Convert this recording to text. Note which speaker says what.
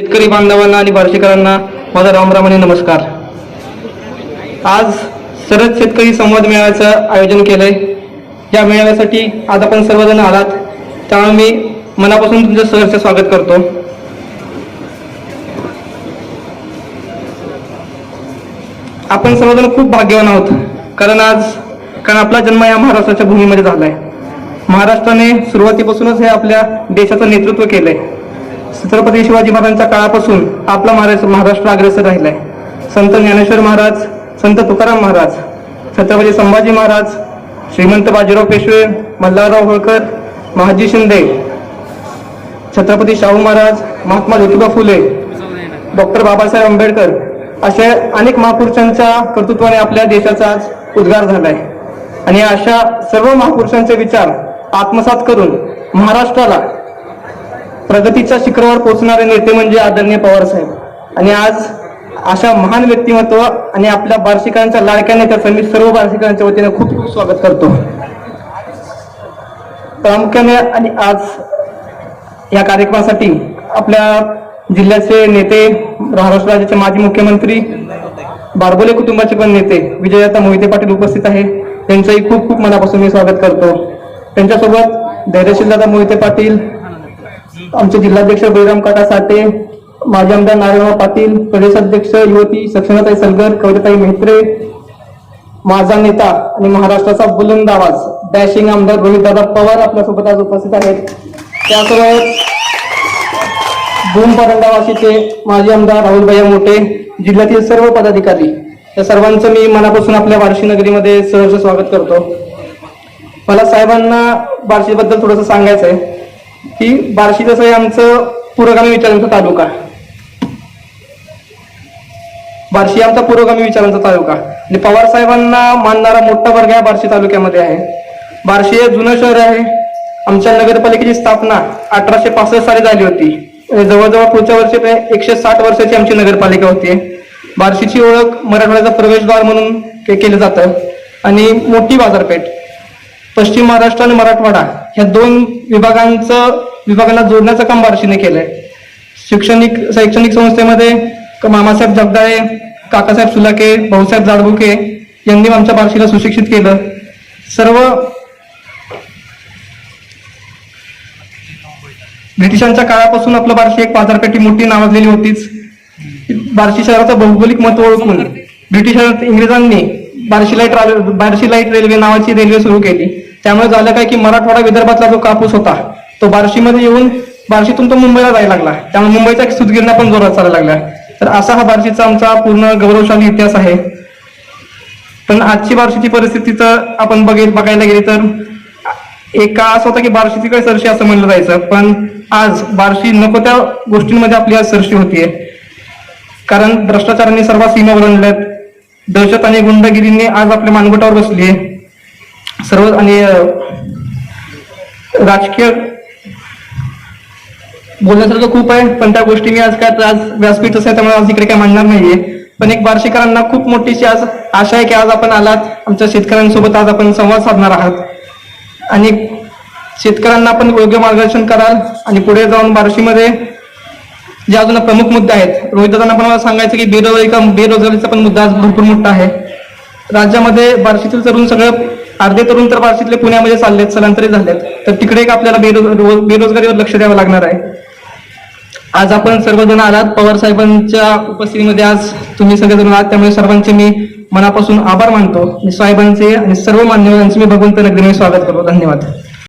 Speaker 1: शेतकरी बांधवांना आणि बार्शीकरांना माझा रामरामाने नमस्कार. आज सरद शेतकरी संवाद मेळाव्याचं आयोजन केलंय. या मेळाव्यासाठी आज आपण सर्वजण आलात. त्यामुळे मी मनापासून तुमचं सहर्ष स्वागत करतो. आपण सर्वजण खूप भाग्यवान आहोत. कारण आज कारण आपला जन्म या महाराष्ट्राच्या भूमीमध्ये झालाय. महाराष्ट्राने सुरुवातीपासूनच हे आपल्या देशाचं नेतृत्व केलंय. छत्रपती शिवाजी महाराजांच्या काळापासून आपला महाराष्ट्र महाराष्ट्र अग्रेसर राहिलाय. संत ज्ञानेश्वर महाराज संत तुकाराम महाराज छत्रपती संभाजी महाराज श्रीमंत बाजीराव पेशवे मल्हारराव होळकर महाजी शिंदे छत्रपती शाहू महाराज महात्मा ज्योतिबा फुले डॉक्टर बाबासाहेब आंबेडकर अशा अनेक महापुरुषांच्या कर्तृत्वाने आपल्या देशाचा आज उद्गार झालाय. आणि अशा सर्व महापुरुषांचे विचार आत्मसात करून महाराष्ट्राला प्रगतीच्या शिखरावर पोहोचणारे नेते म्हणजे आदरणीय पवार साहेब. आणि आज अशा महान व्यक्तिमत्व आणि आपल्या बार्शिकांच्या लाडक्या नेत्याचं मी सर्व बार्शिकांच्या वतीने खूप खूप स्वागत करतो. प्रामुख्याने आणि आज या कार्यक्रमासाठी आपल्या जिल्ह्याचे नेते महाराष्ट्र राज्याचे माजी मुख्यमंत्री बारबोले कुटुंबाचे पण नेते विजयदाता मोहिते पाटील उपस्थित आहे. त्यांचंही खूप खूप मनापासून मी स्वागत करतो. त्यांच्यासोबत धैर्यशील दादा मोहिते पाटील आमचे जिल्हाध्यक्ष बळीराम काका साठे माजी आमदार नारायणराव पाटील प्रदेशाध्यक्ष युवती सक्षमताई सलगर कविताताई मेहत्रे माझा नेता आणि महाराष्ट्राचा बुलंद आवाज डॅशिंग आमदार रोहितदादा पवार आपल्यासोबत आज उपस्थित आहेत. त्यासोबत भूम परंडावासीचे माजी आमदार राहुलभाई मोठे जिल्ह्यातील सर्व पदाधिकारी. या सर्वांचं मी मनापासून आपल्या बार्शी नगरीमध्ये सहर्ष स्वागत करतो. मला साहेबांना बार्शीबद्दल थोडंसं सांगायचं आहे की बार्शी जसं आहे आमचं पुरोगामी विचारांचा तालुका. बार्शी आमचा पुरोगामी विचारांचा तालुका. आणि पवार साहेबांना मानणारा मोठा वर्ग या बार्शी तालुक्यामध्ये आहे. बार्शी हे जुनं शहर आहे. आमच्या नगरपालिकेची स्थापना अठराशे पासष्ट साली झाली होती. जवळजवळ पुढच्या वर्षी ते एकशे साठ वर्षाची आमची नगरपालिका होती. बार्शीची ओळख मराठवाड्याचा प्रवेशद्वार म्हणून के- केलं जातं. आणि मोठी बाजारपेठ. पश्चिम महाराष्ट्र आणि मराठवाडा ह्या दोन विभागांचं विभागांना जोडण्याचं काम बार्शीने केलंय. शैक्षणिक शैक्षणिक संस्थेमध्ये मामासाहेब जगदाळे काकासाहेब सुलाके भाऊसाहेब जाडबुके यांनी आमच्या बार्शीला सुशिक्षित केलं. सर्व ब्रिटिशांच्या काळापासून आपलं बार्शी एक बाजारपेठी मोठी नावाजलेली होतीच. बार्शी शहराचं भौगोलिक महत्त्व ओळखून ब्रिटिश इंग्रजांनी Barshi light Barshi light railway नावाची रेल्वे सुरू केली. त्यामुळे झालं काय की मराठवाडा विदर्भातला जो कापूस होता तो बार्शीमध्ये येऊन बार्शीतून तो मुंबईला जायला लागला. त्यामुळे मुंबईचा सुदगिरणा पण जोरात चालायला लागला. तर असा हा बार्शीचा आमचा पूर्ण गौरवशाली इतिहास आहे. पण आजची बार्शीची परिस्थिती तर आपण बघेल बघायला गेली तर एक काळ असं होता की बार्शीची तिकडे सरशी असं म्हणलं जायचं पण आज बार्शी नको त्या गोष्टींमध्ये आपली आज सरशी होतीये. कारण भ्रष्टाचाराने सर्व सीमा ओलांडल्यात. दहशत आणि गुंडगिरीने आज आपल्या मानगटावर बसली आहे सर्व आणि राजकीय बोलण्यासारखं खूप आहे पण त्या गोष्टी मी आज काय आज व्यासपीठ असेल त्यामुळे आज इकडे काय मांडणार नाहीये. पण एक बार्शीकरांना खूप मोठीशी आज आशा आहे की आज आपण आलात आमच्या शेतकऱ्यांसोबत आज आपण संवाद साधणार आहात. आणि शेतकऱ्यांना आपण योग्य मार्गदर्शन कराल आणि पुढे जाऊन बार्शीमध्ये जे अजून प्रमुख मुद्दे आहेत रोहितदादांना पण मला सांगायचं की बेरोजगारी का बेरोजगारीचा पण मुद्दा आज भरपूर मोठा आहे. राज्यामध्ये बार्शीतील तरुण सगळं अर्धे तरुण तर बार्शीतले पुण्यामध्ये चाललेत स्थलांतरित झालेत. तर तिकडे एक आपल्याला बेरोज बेरोजगारीवर लक्ष द्यावं लागणार आहे. आज आपण सर्वजण आलात. पवार साहेबांच्या उपस्थितीमध्ये आज तुम्ही सगळेजण आहात. त्यामुळे सर्वांचे मी मनापासून आभार मानतो. साहेबांचे आणि सर्व मान्यवरांचे मी भगवंत नगरीने स्वागत करतो. धन्यवाद.